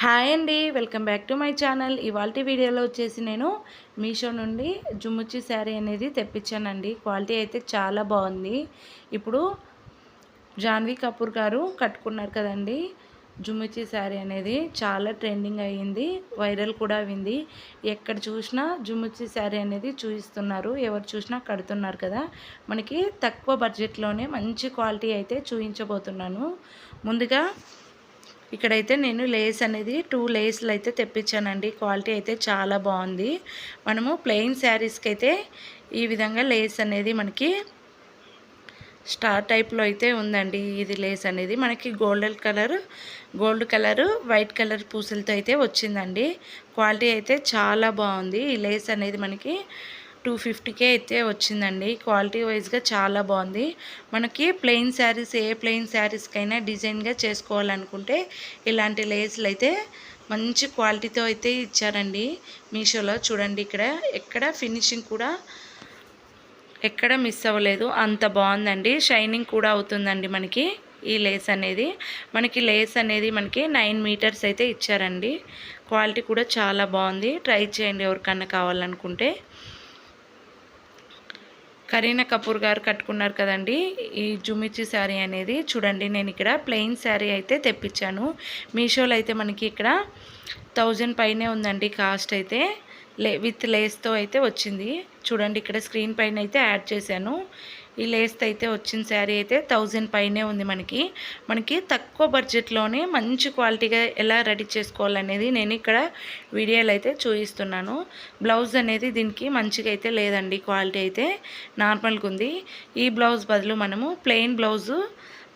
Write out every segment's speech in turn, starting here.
Hi అండి welcome back to my channel. ఇవాళ వీడియోలో వచ్చేసి నేను మీషో నుండి జుమ్ముచ్చి శారీ అనేది తెప్పించానండి. క్వాలిటీ అయితే చాలా బాగుంది. ఇప్పుడు జాన్వీ కపూర్ గారు కట్టుకున్నారు కదండి జుమ్ముచ్చి శారీ అనేది. చాలా ట్రెండింగ్ అయ్యింది వైరల్ కూడా అయింది. ఎక్కడ చూసినా జుమ్ముచ్చి శారీ అనేది చూపిస్తున్నారు. ఎవరు చూసినా కడుతున్నారు కదా. మనకి తక్కువ బడ్జెట్లోనే మంచి క్వాలిటీ అయితే చూపించబోతున్నాను. ముందుగా ఇక్కడైతే నేను లేస్ అనేది టూ లేస్లు అయితే తెప్పించానండి. క్వాలిటీ అయితే చాలా బాగుంది. మనము ప్లెయిన్ శారీస్కి అయితే ఈ విధంగా లేస్ అనేది మనకి స్టార్ టైప్లో అయితే ఉందండి. ఇది లేస్ అనేది మనకి golden colour gold colour white colour పూసలతో అయితే వచ్చిందండి. క్వాలిటీ అయితే చాలా బాగుంది. ఈ లేస్ అనేది మనకి టూ ఫిఫ్టీకే అయితే వచ్చిందండి. క్వాలిటీ వైజ్గా చాలా బాగుంది. మనకి ప్లెయిన్ శారీస్ ఏ ప్లెయిన్ శారీస్కైనా డిజైన్గా చేసుకోవాలనుకుంటే ఇలాంటి లేస్లు అయితే మంచి క్వాలిటీతో అయితే ఇచ్చారండి. మీషోలో చూడండి ఇక్కడ. ఎక్కడ ఫినిషింగ్ కూడా ఎక్కడ మిస్ అవ్వలేదు. అంత బాగుందండి. షైనింగ్ కూడా అవుతుందండి మనకి ఈ లేస్ అనేది. మనకి లేస్ అనేది మనకి నైన్ మీటర్స్ అయితే ఇచ్చారండి. క్వాలిటీ కూడా చాలా బాగుంది. ట్రై చేయండి ఎవరికన్నా కావాలనుకుంటే. కరీనా కపూర్ గారు కట్టుకున్నారు కదండి. ఈ జుమిచి శారీ అనేది చూడండి నేను ఇక్కడ ప్లెయిన్ శారీ అయితే తెప్పించాను. మీషోలో అయితే మనకి ఇక్కడ థౌజండ్ పైనే ఉందండి కాస్ట్ అయితే. లే విత్ లేస్తో అయితే వచ్చింది. చూడండి ఇక్కడ స్క్రీన్ పైన అయితే యాడ్ చేశాను. ఈ లేస్తో అయితే వచ్చిన శారీ అయితే థౌజండ్ పైనే ఉంది మనకి. మనకి తక్కువ బడ్జెట్లోనే మంచి క్వాలిటీగా ఎలా రెడీ చేసుకోవాలనేది నేను ఇక్కడ వీడియోలు అయితే చూపిస్తున్నాను. బ్లౌజ్ అనేది దీనికి మంచిగా అయితే లేదండి క్వాలిటీ అయితే నార్మల్గా ఉంది. ఈ బ్లౌజ్ బదులు మనము ప్లెయిన్ బ్లౌజు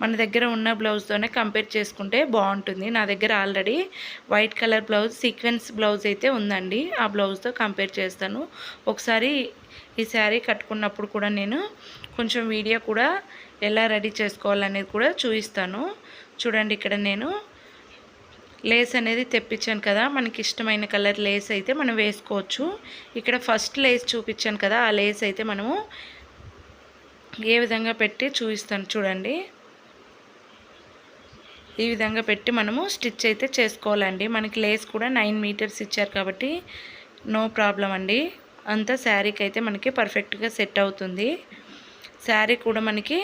మన దగ్గర ఉన్న బ్లౌజ్తోనే కంపేర్ చేసుకుంటే బాగుంటుంది. నా దగ్గర already white colour blouse sequence blouse అయితే ఉందండి. ఆ బ్లౌజ్తో కంపేర్ చేస్తాను. ఒకసారి ఈ శారీ కట్టుకున్నప్పుడు కూడా నేను కొంచెం వీడియో కూడా ఎలా రెడీ చేసుకోవాలనేది కూడా చూపిస్తాను. చూడండి ఇక్కడ నేను లేస్ అనేది తెప్పించాను కదా. మనకి ఇష్టమైన కలర్ లేస్ అయితే మనం వేసుకోవచ్చు. ఇక్కడ ఫస్ట్ లేస్ చూపించాను కదా. ఆ లేస్ అయితే మనము ఏ విధంగా పెట్టి చూపిస్తాను చూడండి. ఈ విధంగా పెట్టి మనము స్టిచ్ అయితే చేసుకోవాలండి. మనకి లేస్ కూడా నైన్ మీటర్స్ ఇచ్చారు కాబట్టి నో ప్రాబ్లం అండి. అంతా శారీకి అయితే మనకి పర్ఫెక్ట్గా సెట్ అవుతుంది. శారీ కూడా మనకి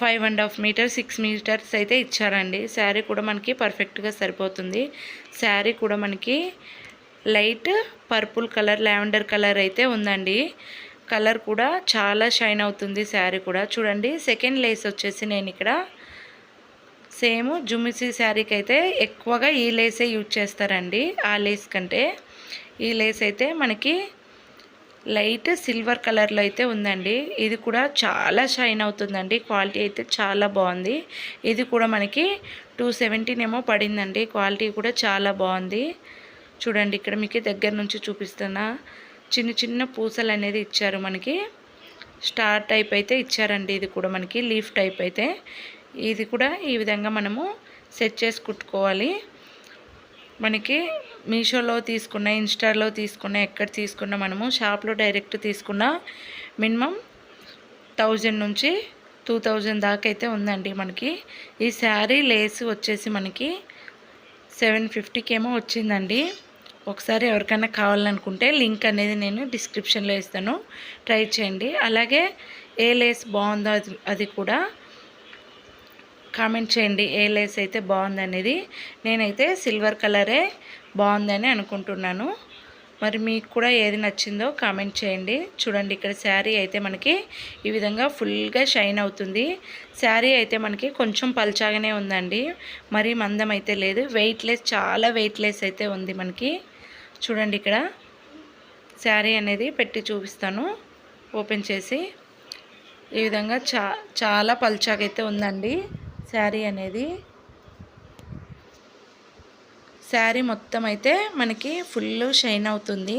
five and half metre six metres అయితే ఇచ్చారండి. శారీ కూడా మనకి పర్ఫెక్ట్గా సరిపోతుంది. శారీ కూడా మనకి light purple colour lavender colour అయితే ఉందండి. కలర్ కూడా చాలా షైన్ అవుతుంది శారీ కూడా. చూడండి సెకండ్ లేస్ వచ్చేసి నేను ఇక్కడ. సేమ్ జుమిసి శారీకి అయితే ఎక్కువగా ఈ లేసే యూజ్ చేస్తారండి ఆ లేస్ కంటే. ఈ లేస్ అయితే మనకి లైట్ సిల్వర్ కలర్లో అయితే ఉందండి. ఇది కూడా చాలా షైన్ అవుతుందండి క్వాలిటీ అయితే చాలా బాగుంది. ఇది కూడా మనకి టూ సెవెంటీన్ ఏమో పడిందండి క్వాలిటీ కూడా చాలా బాగుంది. చూడండి ఇక్కడ మీకు దగ్గర నుంచి చూపిస్తున్నా. చిన్న చిన్న పూసలు అనేది ఇచ్చారు మనకి. స్టార్ టైప్ అయితే ఇచ్చారండి. ఇది కూడా మనకి లీఫ్ టైప్ అయితే. ఇది కూడా ఈ విధంగా మనము సెట్ చేసి కుట్టుకోవాలి. మనకి మీషోలో తీసుకున్న ఇన్స్టాలో తీసుకున్న ఎక్కడ తీసుకున్న మనము షాప్లో డైరెక్ట్ తీసుకున్న మినిమం థౌజండ్ నుంచి టూ థౌజండ్ దాకా అయితే ఉందండి మనకి. ఈ శారీ లేస్ వచ్చేసి మనకి సెవెన్ ఫిఫ్టీకి ఏమో వచ్చిందండి. ఒకసారి ఎవరికైనా కావాలనుకుంటే లింక్ అనేది నేను డిస్క్రిప్షన్లో ఇస్తాను. ట్రై చేయండి. అలాగే ఏ లేస్ బాగుందో అది అది కూడా కామెంట్ చేయండి. ఏ లేస్ అయితే బాగుందనేది నేనైతే సిల్వర్ కలరే బాగుందని అనుకుంటున్నాను. మరి మీకు కూడా ఏది నచ్చిందో కామెంట్ చేయండి. చూడండి ఇక్కడ శారీ అయితే మనకి ఈ విధంగా ఫుల్గా షైన్ అవుతుంది. శారీ అయితే మనకి కొంచెం పల్చాగానే ఉందండి. మరి మందం అయితే లేదు. వెయిట్లెస్ చాలా వెయిట్లెస్ అయితే ఉంది మనకి. చూడండి ఇక్కడ. శారీ అనేది పెట్టి చూపిస్తాను. ఓపెన్ చేసి. ఈ విధంగా చా చాలా పల్చాకైతే ఉందండి శారీ అనేది. శారీ మొత్తం అయితే మనకి ఫుల్ షైన్ అవుతుంది.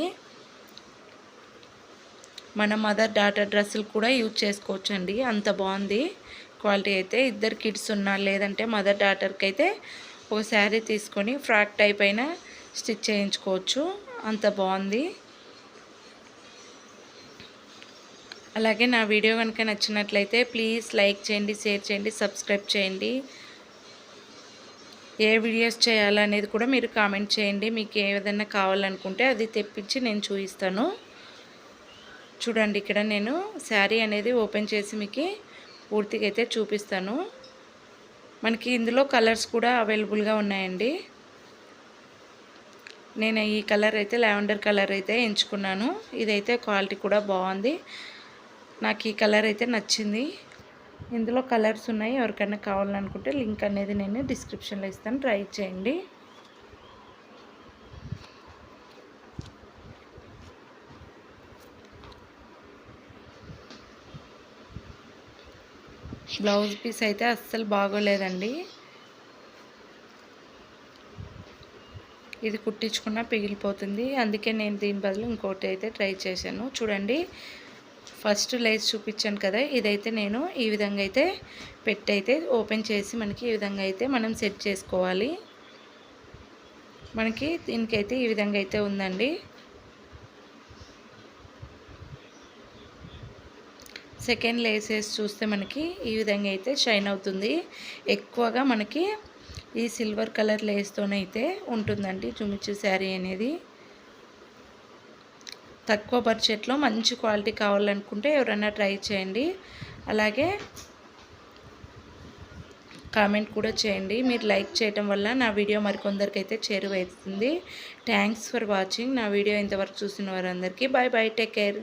మన మదర్ డాటర్ డ్రెస్సులు కూడా యూజ్ చేసుకోవచ్చు అండి అంత బాగుంది క్వాలిటీ అయితే. ఇద్దరు కిడ్స్ ఉన్నా లేదంటే మదర్ డాటర్కి అయితే ఒక శారీ తీసుకొని ఫ్రాక్ టైప్ అయినా స్టిచ్ చేయించుకోవచ్చు. అంత బాగుంది. అలాగే నా వీడియో కనుక నచ్చినట్లయితే ప్లీజ్ లైక్ చేయండి షేర్ చేయండి సబ్స్క్రైబ్ చేయండి. ఏ వీడియోస్ చేయాలనేది కూడా మీరు కామెంట్ చేయండి. మీకు ఏదైనా కావాలనుకుంటే అది తెప్పించి నేను చూపిస్తాను. చూడండి ఇక్కడ నేను శారీ అనేది ఓపెన్ చేసి మీకు పూర్తిగా అయితే చూపిస్తాను. మనకి ఇందులో కలర్స్ కూడా అవైలబుల్గా ఉన్నాయండి. నేను ఈ కలర్ అయితే లావెండర్ కలర్ అయితే ఎంచుకున్నాను. ఇదైతే క్వాలిటీ కూడా బాగుంది. నాకు ఈ కలర్ అయితే నచ్చింది. ఇందులో కలర్స్ ఉన్నాయి. ఎవరికైనా కావాలనుకుంటే లింక్ అనేది నేను డిస్క్రిప్షన్లో ఇస్తాను. ట్రై చేయండి. బ్లౌజ్ పీస్ అయితే అస్సలు బాగోలేదండి. ఇది కుట్టించుకున్నా పిగిలిపోతుంది. అందుకే నేను దీని బదులు ఇంకోటి అయితే ట్రై చేశాను. చూడండి ఫస్ట్ లైస్ చూపించాను కదా ఇదైతే నేను ఈ విధంగా అయితే పెట్టి అయితే ఓపెన్ చేసి మనకి ఈ విధంగా అయితే మనం సెట్ చేసుకోవాలి. మనకి దీనికైతే ఈ విధంగా అయితే ఉందండి. సెకండ్ లేసెస్ చూస్తే మనకి ఈ విధంగా అయితే షైన్ అవుతుంది. ఎక్కువగా మనకి ఈ సిల్వర్ కలర్ లేస్తోనైతే ఉంటుందండి చుమిచ్చు శారీ అనేది. తక్కువ బడ్జెట్లో మంచి క్వాలిటీ కావాలనుకుంటే ఎవరైనా ట్రై చేయండి. అలాగే కామెంట్ కూడా చేయండి. మీరు లైక్ చేయటం వల్ల నా వీడియో మరికొందరికైతే చేరువవుతుంది. Thanks for watching. నా వీడియో ఇంతవరకు చూసిన వారందరికీ బాయ్ బాయ్ టేక్ కేర్.